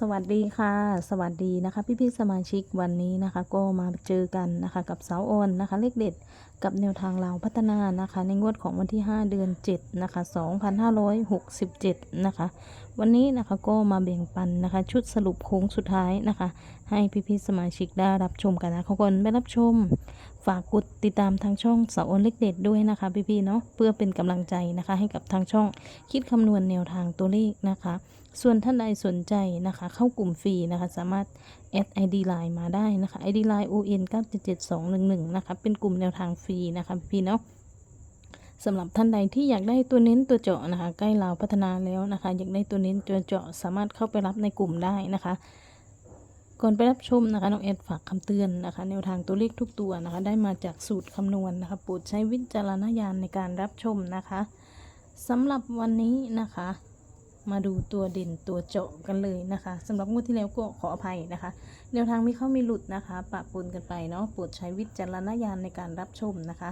สวัสดีค่ะ สวัสดีนะคะพี่พี่ๆสมาชิกวันนี้นะคะ ก็มาเจอกันนะคะ กับสาวออนนะคะ เลขเด็ดกับแนวทางเราพัฒนานะคะ ในงวดของวันที่ 5 เดือน 7 นะคะ 2567 นะคะ วันนี้นะคะก็มาแบ่งปันนะคะ ชุดสรุปโค้งสุดท้ายนะคะ ให้พี่พี่ๆสมาชิกได้รับชมกันนะขอคนไปรับชม ฝากกดติดตามทางช่องสาวออนเลขเด็ดด้วยนะคะ พี่ๆเนาะเพื่อเป็นกำลังใจนะคะ ให้กับทางช่องคิดคำนวณแนวทางตัวเลขนะคะ ส่วนท่านใดสนใจนะคะ เข้ากลุ่มฟรีนะคะ สามารถแอด ID Line มาได้นะคะ ID Line ON 977211นะคะเป็นกลุ่มแนวทางฟรีนะคะพี่ๆเนาะสำหรับท่านใดที่อยากได้ตัวเน้นตัวเจาะนะคะ ใกล้เราพัฒนาแล้วนะคะ อยากได้ตัวเน้นตัวเจาะสามารถเข้าไปรับในกลุ่มได้นะคะ ก่อนไปรับชมนะคะน้องเอดฝากคำเตือนนะคะ แนวทางตัวเลขทุกตัวนะคะ ได้มาจากสูตรคำนวณนะคะโปรดใช้วิจารณญาณในการรับชมนะคะสำหรับวันนี้นะคะ มาดูตัวเด่นตัวเจาะกันเลยนะคะสำหรับงวดที่แล้วก็ขออภัยนะคะแนวทางมีเข้ามีหลุดนะคะปะปนกันไปเนาะโปรดใช้วิจารณญาณในการรับชมนะคะ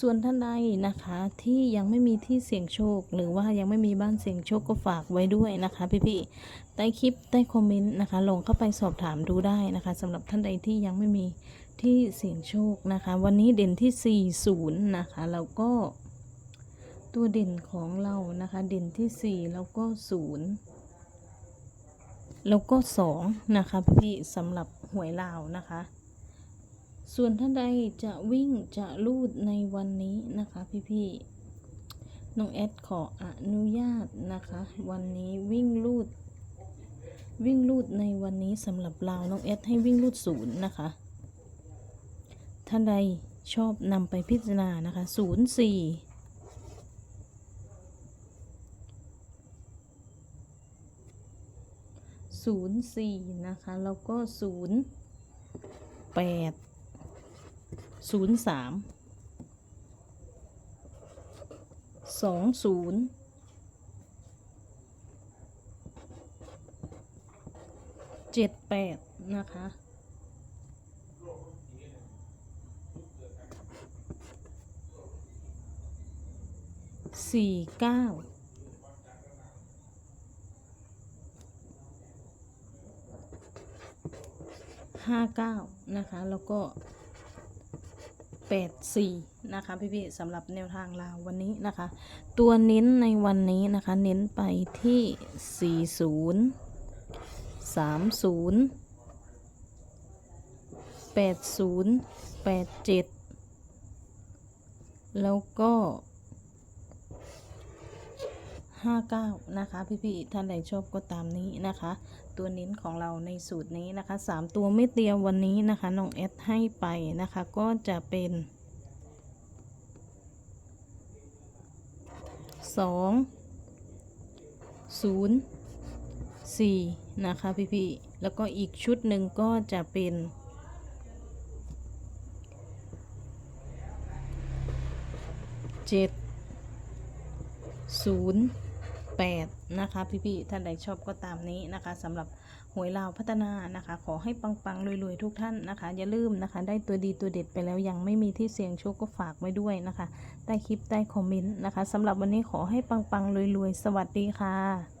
ส่วนท่านใดนะคะที่ยังไม่มีที่เสี่ยงโชค หรือว่ายังไม่มีบ้านเสี่ยงโชคก็ฝากไว้ด้วยนะคะพี่ๆใต้คลิปใต้คอมเมนต์นะคะลงเข้าไปสอบถามดูได้นะคะสำหรับท่านใดที่ยังไม่มีที่เสี่ยงโชคนะคะ วันนี้เด่นที่ 40 นะคะแล้วก็ ตัวเด่นของเรานะคะ เด่นที่ 4 แล้วก็0แล้วก็ 2 นะคะพี่สำหรับหวยลาวนะคะ ส่วนท่านใดจะวิ่งจะลูดในวันนี้นะคะ พี่ๆน้องแอดขออนุญาตนะคะ วันนี้วิ่งลูด วิ่งลูดในวันนี้สำหรับเราน้องแอดให้วิ่งลูดศูนย์นะคะ ท่านใดชอบนำไปพิจารณานะคะศูนย์สี่ 04 นะคะ แล้วก็ 08 03 20 78 นะคะสี่เก้า ห้าเก้านะคะ แล้วก็แปดสี่นะคะพี่ๆสำหรับแนวทางลาววันนี้นะคะ ตัวเน้นในวันนี้นะคะ เน้นไปที่สี่ศูนย์สามศูนย์แปดศูนย์แปดเจ็ดแล้วก็ 59 นะคะ พี่ๆท่านใดชอบก็ตามนี้นะคะ ตัวเน้นของเราในสูตรนี้นะคะ 3 ตัวไม่เตรียมวันนี้นะคะน้องแอดให้ไปนะคะ ก็จะเป็น 2 0 4 นะคะ พี่ๆแล้วก็อีกชุดหนึ่งก็จะเป็นเจ็ดศูนย์ 8 นะคะ พี่ๆท่านใดชอบก็ตามนี้นะคะสำหรับหวยลาวพัฒนานะคะ ขอให้ปังๆรวยๆทุกท่านนะคะ อย่าลืมนะคะ ได้ตัวดีตัวเด็ดไปแล้วยังไม่มีที่เสี่ยงโชคก็ฝากไว้ด้วยนะคะใต้คลิปใต้คอมเมนต์นะคะสำหรับวันนี้ขอให้ปังๆรวยๆสวัสดีค่ะ